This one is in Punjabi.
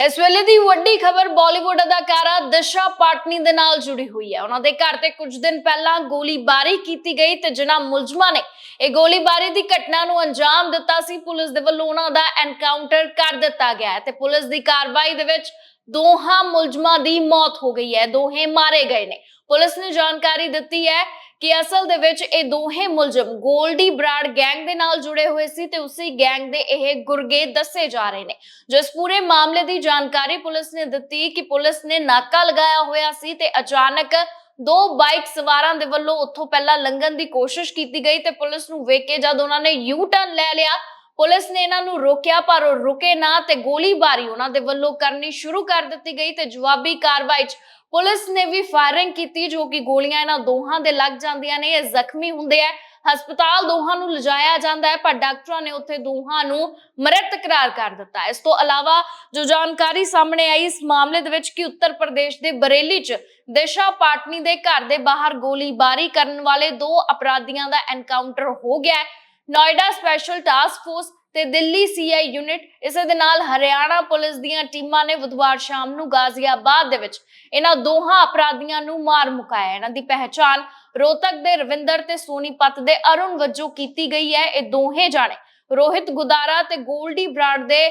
ਇਸ ਵੇਲੇ ਦੀ ਵੱਡੀ ਖਬਰ ਬਾਲੀਵੁੱਡ ਅਦਾਕਾਰਾ ਦਸ਼ਾ ਪਾਟਨੀ ਦੇ ਨਾਲ ਜੁੜੀ ਹੋਈ ਹੈ। ਉਹਨਾਂ ਦੇ ਘਰ ਤੇ ਕੁਝ ਦਿਨ ਪਹਿਲਾਂ ਗੋਲੀਬਾਰੀ ਕੀਤੀ ਗਈ ਤੇ ਜਿਨ੍ਹਾਂ ਮੁਲਜ਼ਮਾਂ ਨੇ ਇਹ ਗੋਲੀਬਾਰੀ ਦੀ ਘਟਨਾ ਨੂੰ ਅੰਜਾਮ ਦਿੱਤਾ ਸੀ, ਪੁਲਿਸ ਦੇ ਵੱਲੋਂ ਉਹਨਾਂ ਦਾ ਐਨਕਾਊਂਟਰ ਕਰ ਦਿੱਤਾ ਗਿਆ ਹੈ ਤੇ ਪੁਲਿਸ ਦੀ ਕਾਰਵਾਈ ਦੇ ਵਿੱਚ ਦੋਹਾਂ ਮੁਲਜ਼ਮਾਂ ਦੀ ਮੌਤ ਹੋ ਗਈ ਹੈ, ਦੋਹੇ ਮਾਰੇ ਗਏ ਨੇ। ਪੁਲਿਸ ਨੇ ਜਾਣਕਾਰੀ ਦਿੱਤੀ ਹੈ ਕਿ ਅਸਲ ਦੇ ਵਿੱਚ ਇਹ ਦੋਹੇ ਮੁਲਜ਼ਮ ਗੋਲਡੀ ਬਰਾੜ ਗੈਂਗ ਦੇ ਨਾਲ ਜੁੜੇ ਹੋਏ ਸੀ ਤੇ ਉਸੇ ਗੈਂਗ ਦੇ ਇਹ ਗੁਰਗੇ ਦੱਸੇ ਜਾ ਰਹੇ ਨੇ। ਜਿਸ ਪੂਰੇ ਮਾਮਲੇ ਦੀ ਜਾਣਕਾਰੀ ਪੁਲਿਸ ਨੇ ਦਿੱਤੀ ਕਿ ਪੁਲਿਸ ਨੇ ਨਾਕਾ ਲਗਾਇਆ ਹੋਇਆ ਸੀ ਤੇ ਅਚਾਨਕ ਦੋ ਬਾਈਕ ਸਵਾਰਾਂ ਦੇ ਵੱਲੋਂ ਉੱਥੋਂ ਪਹਿਲਾਂ ਲੰਘਣ ਦੀ ਕੋਸ਼ਿਸ਼ ਕੀਤੀ ਗਈ ਤੇ ਪੁਲਿਸ ਨੂੰ ਵੇਖ ਕੇ ਜਦ ਉਹਨਾਂ ਨੇ ਯੂ ਟਰਨ ਲੈ ਲਿਆ ਪੁਲਿਸ ਨੇ ਇਹਨਾਂ ਨੂੰ ਰੋਕਿਆ, ਪਰ ਉਹ ਰੁਕੇ ਨਾ ਤੇ ਗੋਲੀਬਾਰੀ ਉਹਨਾਂ ਦੇ ਵੱਲੋਂ ਕਰਨੀ ਸ਼ੁਰੂ ਕਰ ਦਿੱਤੀ ਗਈ ਤੇ ਜਵਾਬੀ ਕਾਰਵਾਈ 'ਚ ਪੁਲਿਸ ਨੇ ਵੀ ਫਾਇਰਿੰਗ ਕੀਤੀ ਜੋ ਕਿ ਗੋਲੀਆਂ ਇਹਨਾਂ ਦੋਹਾਂ ਦੇ ਲੱਗ ਜਾਂਦੀਆਂ ਨੇ, ਇਹ ਜ਼ਖਮੀ ਹੁੰਦੇ ਆ। ਹਸਪਤਾਲ ਦੋਹਾਂ ਨੂੰ ਲਿਜਾਇਆ ਜਾਂਦਾ ਹੈ, ਪਰ ਡਾਕਟਰਾਂ ਨੇ ਉੱਥੇ ਦੋਹਾਂ ਨੂੰ ਮ੍ਰਿਤ ਕਰਾਰ ਕਰ ਦਿੱਤਾ। ਇਸ ਤੋਂ ਇਲਾਵਾ ਜੋ ਜਾਣਕਾਰੀ ਸਾਹਮਣੇ ਆਈ, ਇਸ ਮਾਮਲੇ ਦੇ ਵਿੱਚ ਕਿ ਉੱਤਰ ਪ੍ਰਦੇਸ਼ ਦੇ ਬਰੇਲੀ 'ਚ ਦਿਸ਼ਾ ਪਾਟਨੀ ਦੇ ਘਰ ਦੇ ਬਾਹਰ ਗੋਲੀਬਾਰੀ ਕਰਨ ਵਾਲੇ ਦੋ ਅਪਰਾਧੀਆਂ ਦਾ ਐਨਕਾਊਂਟਰ ਹੋ ਗਿਆ ਹੈ। ਨੋਇਡਾ ਸਪੈਸ਼ਲ ਟਾਸਕ ਫੋਰਸ ਤੇ ਦਿੱਲੀ ਸੀਆਈ ਯੂਨਿਟ ਇਸੇ ਦੇ ਨਾਲ ਹਰਿਆਣਾ ਪੁਲਿਸ ਦੀਆਂ ਟੀਮਾਂ ਨੇ ਬੁੱਧਵਾਰ ਸ਼ਾਮ ਨੂੰ ਗਾਜ਼ੀਆਬਾਦ ਦੇ ਵਿੱਚ ਇਹਨਾਂ ਦੋਹਾਂ ਅਪਰਾਧੀਆਂ ਨੂੰ ਮਾਰ ਮੁਕਾਇਆ। ਇਹਨਾਂ ਦੀ ਪਹਿਚਾਣ ਰੋਤਕ ਦੇ ਰਵਿੰਦਰ ਤੇ ਸੋਨੀਪਤ ਦੇ ਅਰੁਣ ਵਜੋਂ ਕੀਤੀ ਗਈ ਹੈ। ਇਹ ਦੋਹੇ ਜਾਣੇ ਰੋਹਿਤ ਗੁਦਾਰਾ ਤੇ ਗੋਲਡੀ ਬਰਾੜ ਦੇ